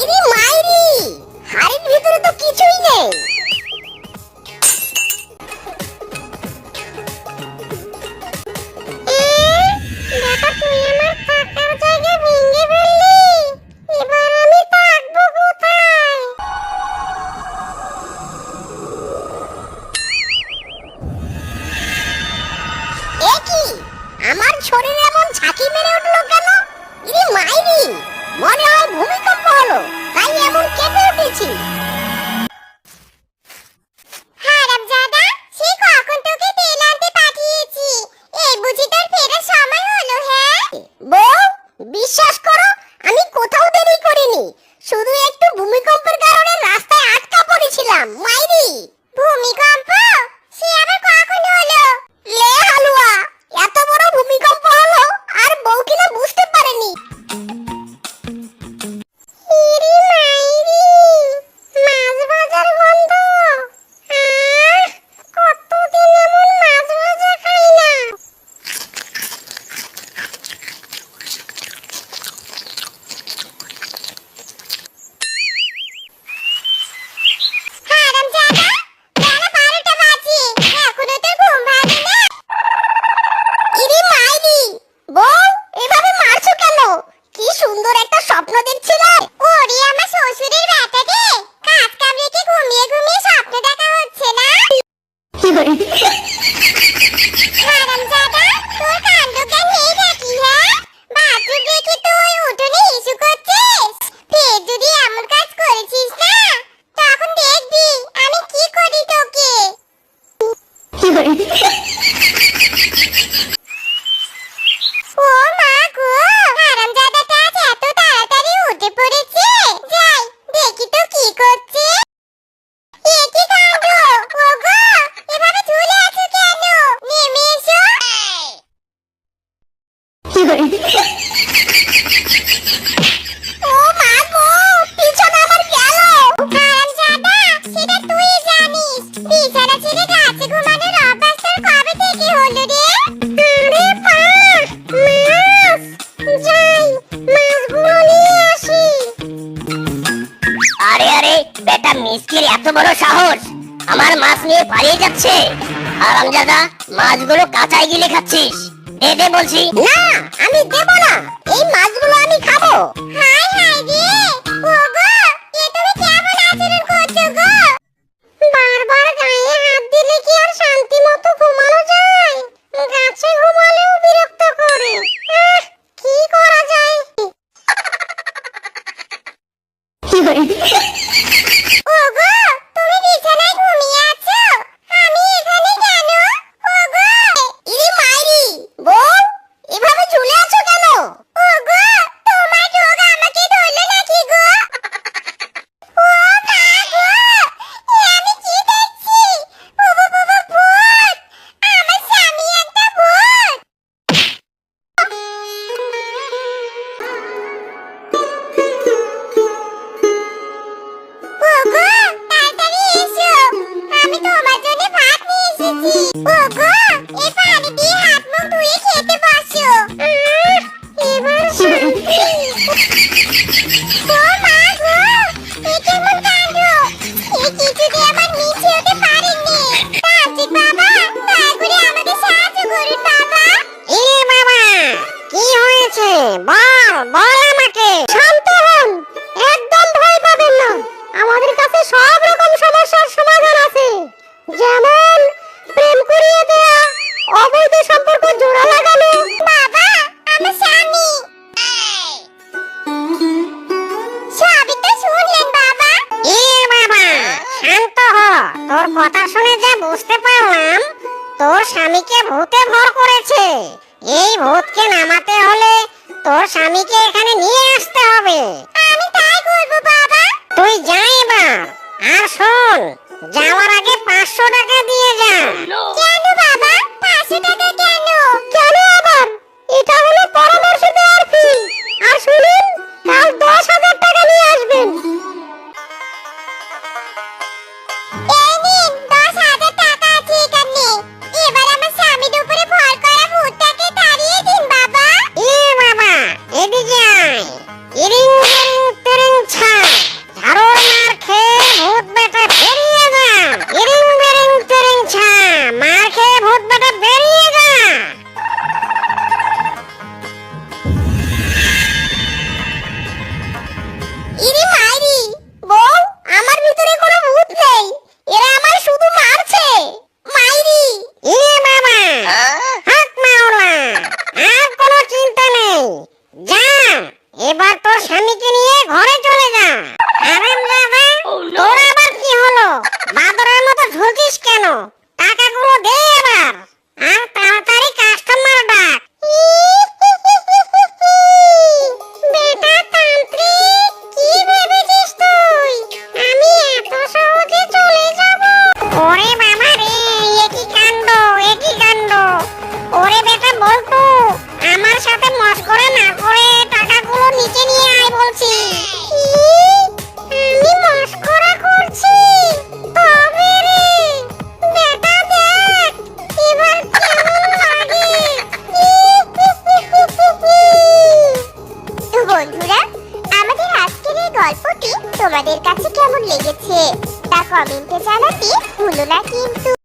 ইরি মাইরি। হাড়ির ভিতরে তো কিছুই নেই। আমার শরীরে এমন মেরে উঠল কেন? মনে হয় ভূমিকম্প হলো তাই এমন কেঁপে উঠেছি? আসি। আরে আরে বেটা মিসকির এত বড় সাহস। আমার মাছ নিয়ে পালিয়ে যাচ্ছে। আরামজাদা মাছগুলো কাঁচাই গিলে খাচ্ছিস। দে দে বলছি। না আমি দেব না। এই মাছগুলো আমি খাব। হাই হাই রে। ওগো এ তুমি কেমন আচরণ করছ গো? বারবার গায়ে হাত দিলে কি আর শান্তি মতো ঘুমানো যায়? গাছে ঘুমালেও বিরক্ত করে। কি করা যায়? ওগো এই পানি দিয়ে হাত মুখ ধুয়ে খেতে বসো। এবার শান্তি সব রকম সমস্যার সমাধান আছে। যেমন করিয়ে দেয়া অবৈধ সম্পর্ক জোড়া লাগানো বাবা আমার স্বামী। সবই তো শুনলেন বাবা। এ বাবা শান্ত হ। তোর কথা শুনে যা বুঝতে পারলাম তোর স্বামীকে ভূতে ভর করেছে। এই ভূতকে নামাতে হলে তোর স্বামীকে এখানে নিয়ে আসতে হবে। আমি তাই করব বাবা। তুই যা এবার আর শোন। যাওয়ার আগে পাঁচশো টাকা দিয়ে যা। কেন বাবা? পাঁচশো টাকা কমেন্টে জানাতে ভুলো না কিন্তু।